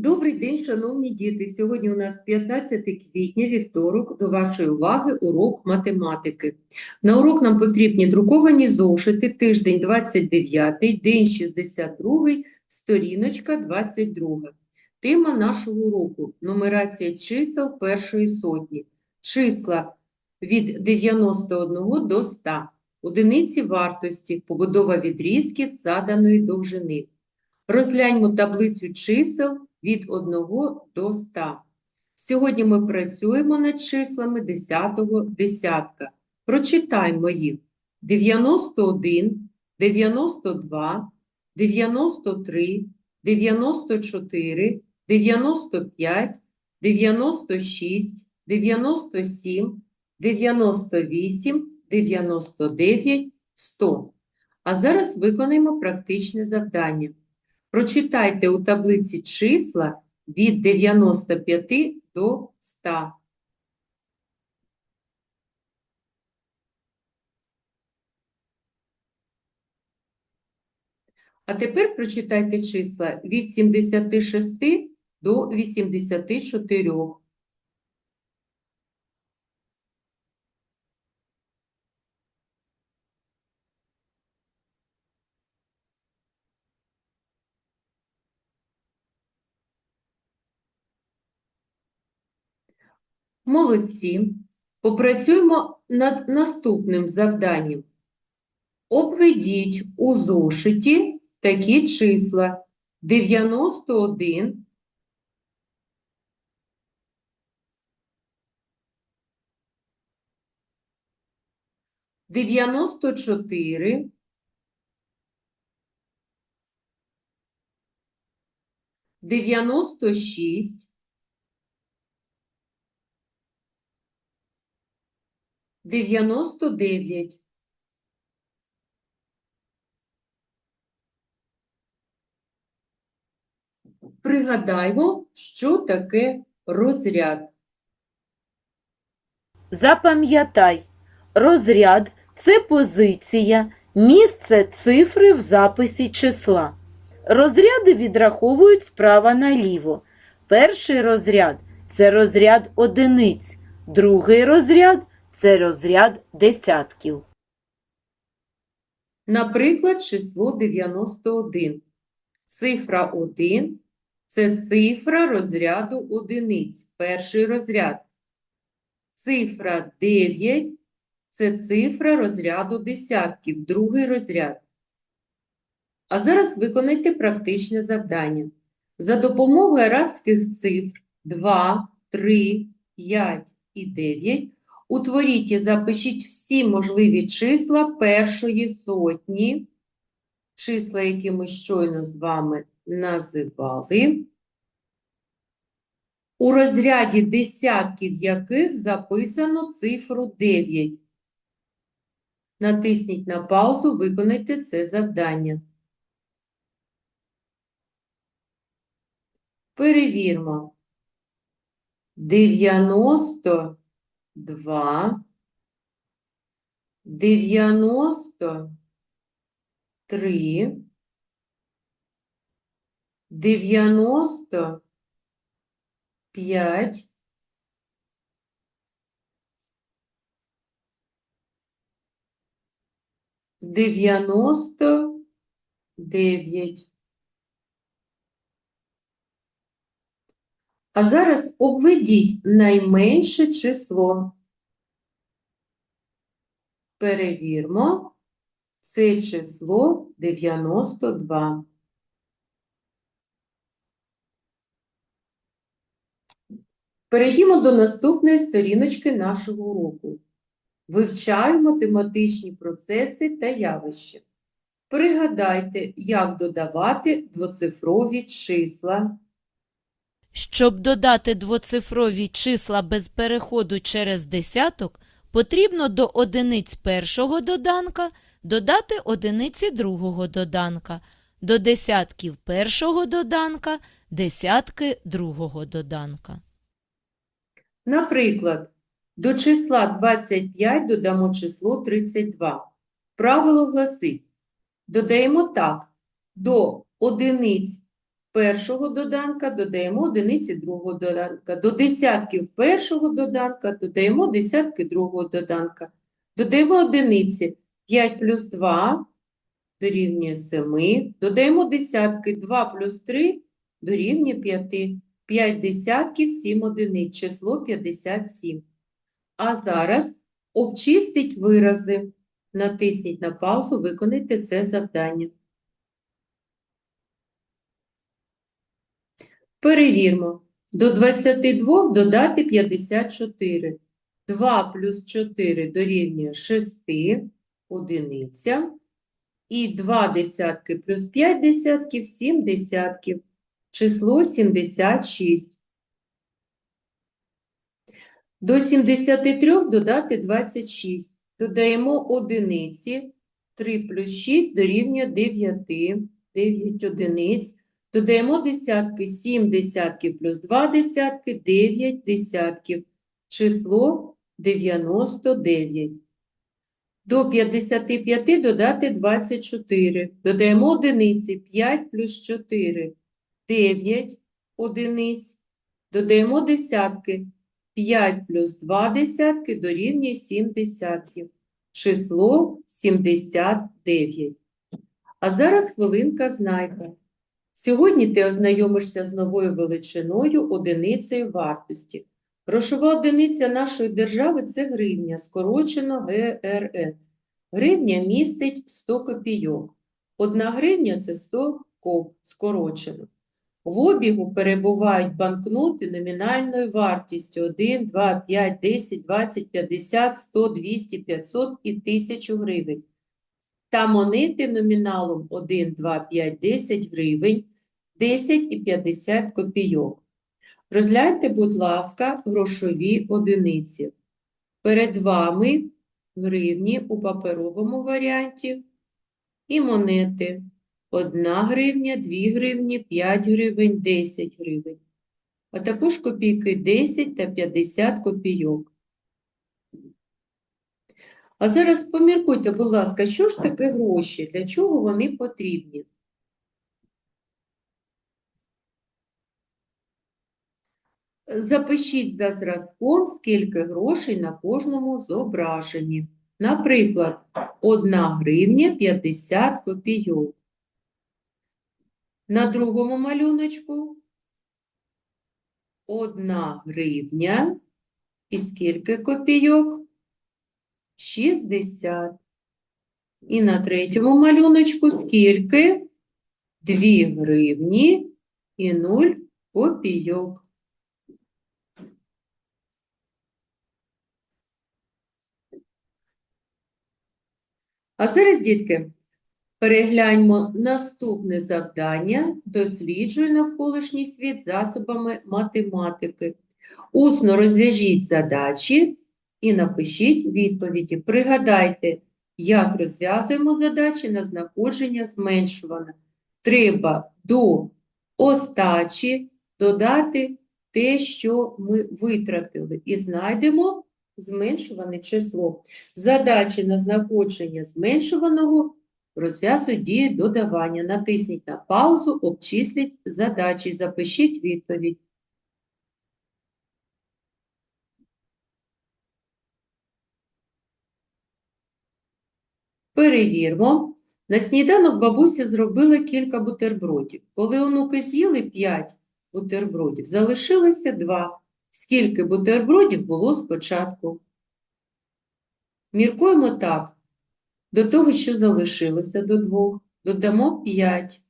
Добрий день, шановні діти. Сьогодні у нас 15 квітня, вівторок. До вашої уваги урок математики. На урок нам потрібні друковані зошити, тиждень 29, день 62, сторіночка 22. Тема нашого уроку – нумерація чисел першої сотні. Числа від 91 до 100. Одиниці вартості, побудова відрізків заданої довжини. Розгляньмо таблицю чисел від 1 до 100. Сьогодні ми працюємо над числами 10-го десятка. Прочитаймо їх. 91, 92, 93, 94, 95, 96, 97, 98, 99, 100. А зараз виконаємо практичне завдання. Прочитайте у таблиці числа від 95 до 100. А тепер прочитайте числа від 76 до 84. Молодці. Попрацюємо над наступним завданням. Обведіть у зошиті такі числа 91, дев'яносто чотири, дев'яносто дев'ять. Пригадаймо, що таке розряд. Запам'ятай, розряд це позиція, місце цифри в записі числа. Розряди відраховують справа наліво. Перший розряд це розряд одиниць, другий розряд це розряд десятків. Наприклад, число 91. Цифра 1 – це цифра розряду одиниць, перший розряд. Цифра 9 – це цифра розряду десятків, другий розряд. А зараз виконайте практичне завдання. За допомогою арабських цифр 2, 3, 5 і 9 Утворіть і запишіть всі можливі числа першої сотні, числа, які ми щойно з вами називали, у розряді десятків яких записано цифру 9. Натисніть на паузу, виконайте це завдання. Перевіримо. 90 два, дев'яносто три, дев'яносто п'ять, дев'яносто дев'ять. А зараз обведіть найменше число. Перевірмо. Це число 92. Перейдімо до наступної сторіночки нашого уроку. Вивчаю математичні процеси та явища. Пригадайте, як додавати двоцифрові числа. Щоб додати двоцифрові числа без переходу через десяток, потрібно до одиниць першого доданка додати одиниці другого доданка, до десятків першого доданка десятки другого доданка. Наприклад, до числа 25 додамо число 32. Правило гласить, додаємо так, до одиниць першого доданка додаємо одиниці другого доданка. До десятків першого доданка додаємо десятки другого доданка. Додаємо одиниці. 5 плюс 2 дорівнює 7. Додаємо десятки. 2 плюс 3 дорівнює 5. 5 десятків, 7 одиниць. Число 57. А зараз обчистіть вирази. Натисніть на паузу, виконайте це завдання. Перевірмо. До 22 додати 54. 2 плюс 4 дорівнює 6 одиниця. І 2 десятки плюс 5 десятків 7 десятків. Число 76. До 73 додати 26. Додаємо одиниці. 3 плюс 6 дорівнює 9. 9 одиниць. Додаємо десятки. 7 десятків плюс 2 десятки, 9 десятків. Число 99. До 55 додати 24. Додаємо одиниці. 5 плюс 4 – 9 одиниць. Додаємо десятки. 5 плюс 2 десятки дорівнює 7 десятків. Число 79. А зараз хвилинка знайка. Сьогодні ти ознайомишся з новою величиною одиницею вартості. Грошова одиниця нашої держави – це гривня, скорочено ГРН. Гривня містить 100 копійок. Одна гривня – це 100 коп, скорочено. В обігу перебувають банкноти номінальною вартістю 1, 2, 5, 10, 20, 50, 100, 200, 500 і 1000 гривень. Та монети номіналом 1, 2, 5, 10 гривень, 10 і 50 копійок. Розгляньте, будь ласка, грошові одиниці. Перед вами гривні у паперовому варіанті і монети. 1 гривня, 2 гривні, 5 гривень, 10 гривень. А також копійки 10 та 50 копійок. А зараз поміркуйте, будь ласка, що ж таке гроші, для чого вони потрібні? Запишіть за зразком, скільки грошей на кожному зображенні. Наприклад, 1 гривня 50 копійок. На другому малюночку 1 гривня і скільки копійок? 60. І на третьому малюночку скільки? 2 гривні і 0 копійок. А зараз, дітки, перегляньмо наступне завдання. Досліджуй навколишній світ засобами математики. Усно розв'яжіть задачі і напишіть відповіді. Пригадайте, як розв'язуємо задачі на знаходження зменшуване. Треба до остачі додати те, що ми витратили, і знайдемо зменшуване число. Задачі на знаходження зменшуваного розв'язують дію додавання. Натисніть на паузу, обчисліть задачі, запишіть відповідь. Перевірмо. На сніданок бабуся зробила кілька бутербродів. Коли онуки з'їли 5 бутербродів, залишилося 2. Скільки бутербродів було спочатку? Міркуємо так. До того, що залишилося до 2, додамо 5.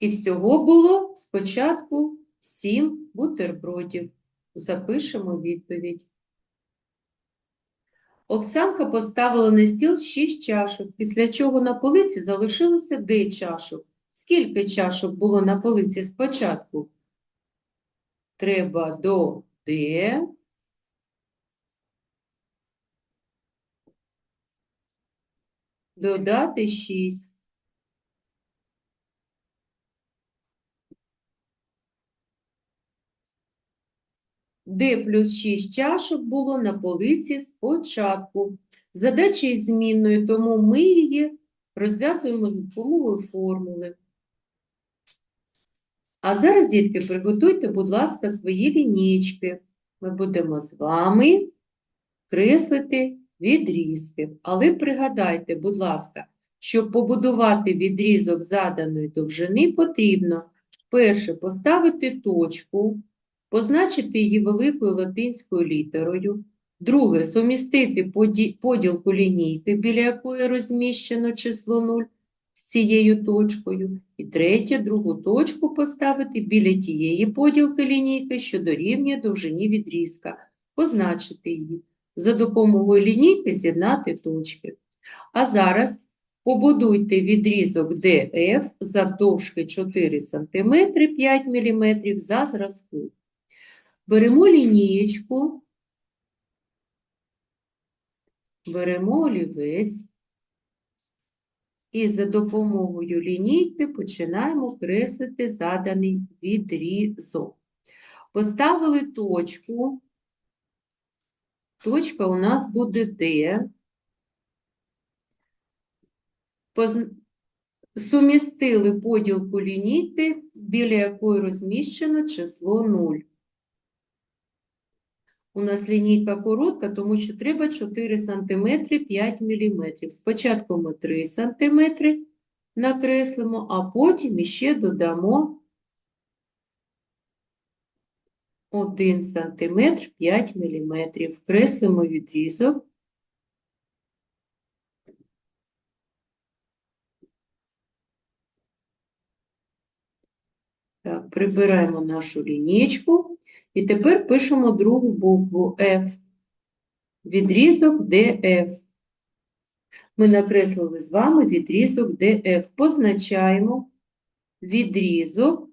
І всього було спочатку 7 бутербродів. Запишемо відповідь. Оксанка поставила на стіл 6 чашок, після чого на полиці залишилося де чашок. Скільки чашок було на полиці спочатку? Треба до де. Додати 6. Д плюс 6 чашок було на полиці спочатку. Задача із змінною, тому ми її розв'язуємо за допомогою формули. А зараз, дітки, приготуйте, будь ласка, свої лінійки. Ми будемо з вами креслити відрізки. Але пригадайте, будь ласка, щоб побудувати відрізок заданої довжини, потрібно перше поставити точку, позначити її великою латинською літерою. Друге, сумістити поділку лінійки, біля якої розміщено число 0 з цією точкою. І третє, другу точку поставити біля тієї поділки лінійки, що дорівнює довжині відрізка, позначити її. За допомогою лінійки з'єднати точки. А зараз побудуйте відрізок DF завдовжки 4 см 5 мм за зразку. Беремо лінієчку, беремо олівець і за допомогою лінійки починаємо креслити заданий відрізок. Поставили точку. Точка у нас буде. Поз- Сумістили поділку лінійки, біля якої розміщено число 0. У нас лінійка коротка, тому що треба 4 см 5 мм. Спочатку ми 3 см накреслимо, а потім іще додамо 1 см 5 мм. Креслимо відрізок. Так, прибираємо нашу лінійку. І тепер пишемо другу букву F. Відрізок DF. Ми накреслили з вами відрізок DF. Позначаємо відрізок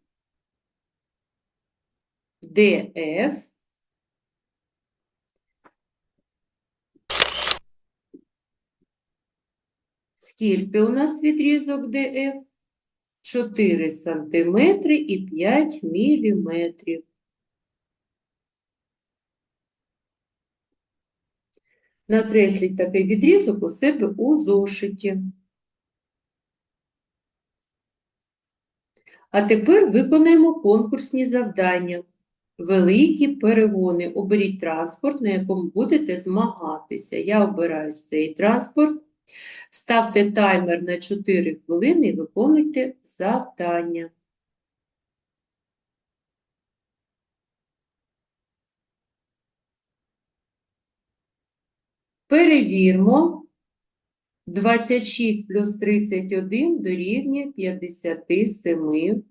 DF. Скільки у нас відрізок DF? 4 сантиметри і 5 міліметрів. Накресліть такий відрізок у себе у зошиті. А тепер виконаємо конкурсні завдання. Великі перегони. Оберіть транспорт, на якому будете змагатися. Я обираю цей транспорт. Ставте таймер на 4 хвилини і виконуйте завдання. Перевірмо. 26 плюс 31 дорівнює 57.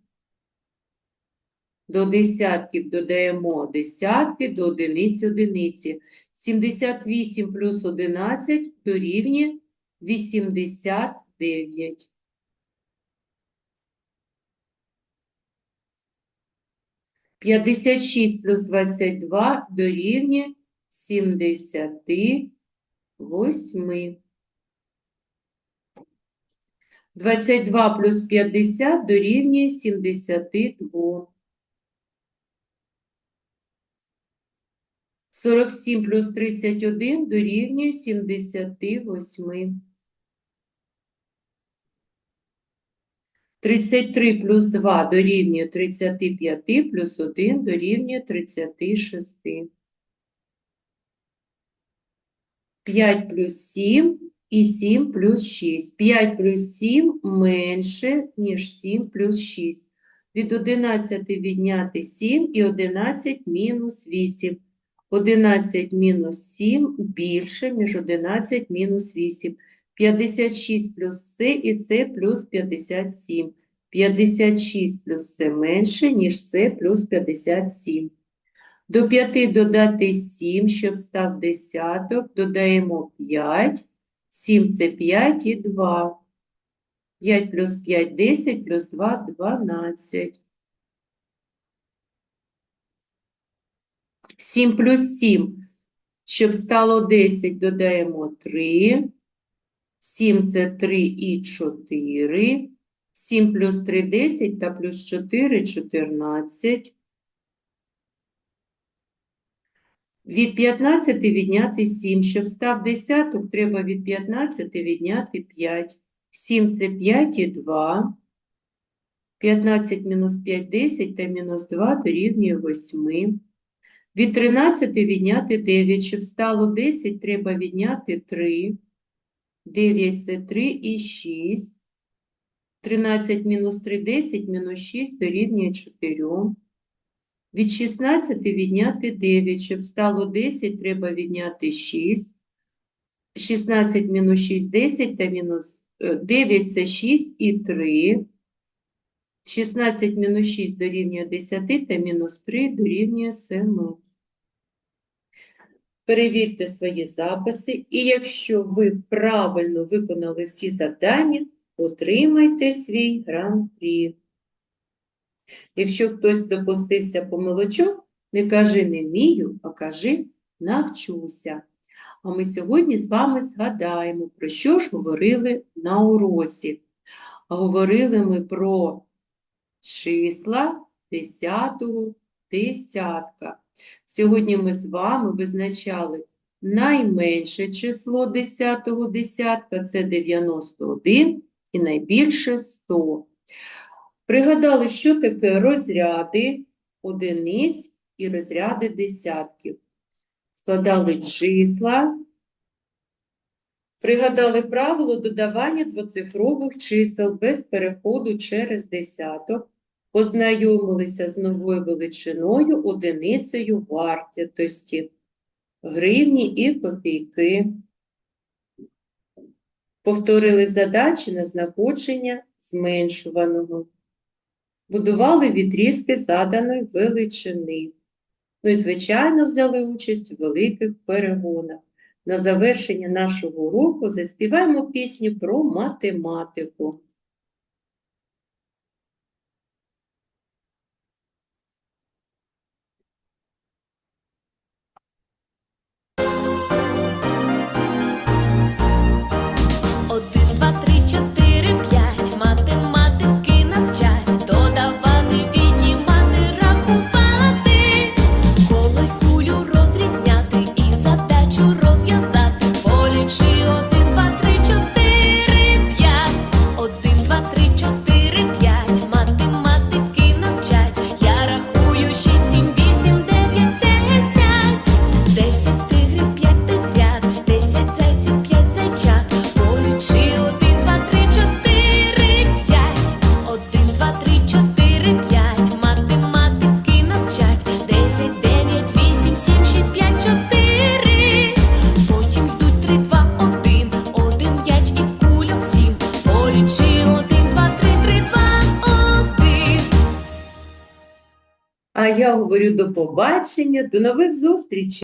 До десятків додаємо десятки, до одиниць одиниці. 78 плюс 11 дорівнює 89. П'ятдесят шість плюс двадцять два дорівнює сімдесяти восьми. Двадцять два плюс п'ятдесят дорівнює сімдесяти двом. Сорок сім плюс тридцять один дорівнює сімдесяти восьми. 33 плюс 2 дорівнює 35, плюс 1 дорівнює 36. 5 плюс 7 і 7 плюс 6. 5 плюс 7 менше, ніж 7 плюс 6. Від 11 відняти 7 і 11 мінус 8. 11 мінус 7 більше, ніж 11 мінус 8. 56 плюс С і С плюс 57. 56 плюс С менше, ніж С плюс 57. До 5 додати 7, щоб став десяток, додаємо 5. 7 – це 5 і 2. 5 плюс 5 – 10, плюс 2 – 12. 7 плюс 7, щоб стало 10, додаємо 3. 7 – це 3 і 4. 7 плюс 3 – 10 та плюс 4 – 14. Від 15 відняти 7. Щоб став десяток, треба від 15 відняти 5. 7 – це 5 і 2. 15 мінус 5 – 10 та мінус 2 дорівнює 8. Від 13 відняти 9. Щоб стало 10, треба відняти 3. 9 – це 3 і 6. 13 мінус 3 – 10, мінус 6 дорівнює 4. Від 16 відняти 9. Щоб стало 10, треба відняти 6. 16 мінус 6 – 10 та мінус е, 9 – це 6 і 3. 16 мінус 6 дорівнює 10 та мінус 3 дорівнює 7. Перевірте свої записи, і якщо ви правильно виконали всі завдання, отримайте свій гран-прі. Якщо хтось допустився помилочок, не кажи не вмію, а кажи навчуся. А ми сьогодні з вами згадаємо, про що ж говорили на уроці. Говорили ми про числа десятого десятка. Сьогодні ми з вами визначали найменше число десятого десятка – це 91 і найбільше 100. Пригадали, що таке розряди одиниць і розряди десятків. Складали числа. Пригадали правило додавання двоцифрових чисел без переходу через десяток. Познайомилися з новою величиною одиницею вартості, гривні і копійки. Повторили задачі на знаходження зменшуваного. Будували відрізки заданої величини. Ну і, звичайно, взяли участь у великих перегонах. На завершення нашого уроку заспіваємо пісню про математику. Говорю до побачення, до нових зустрічей!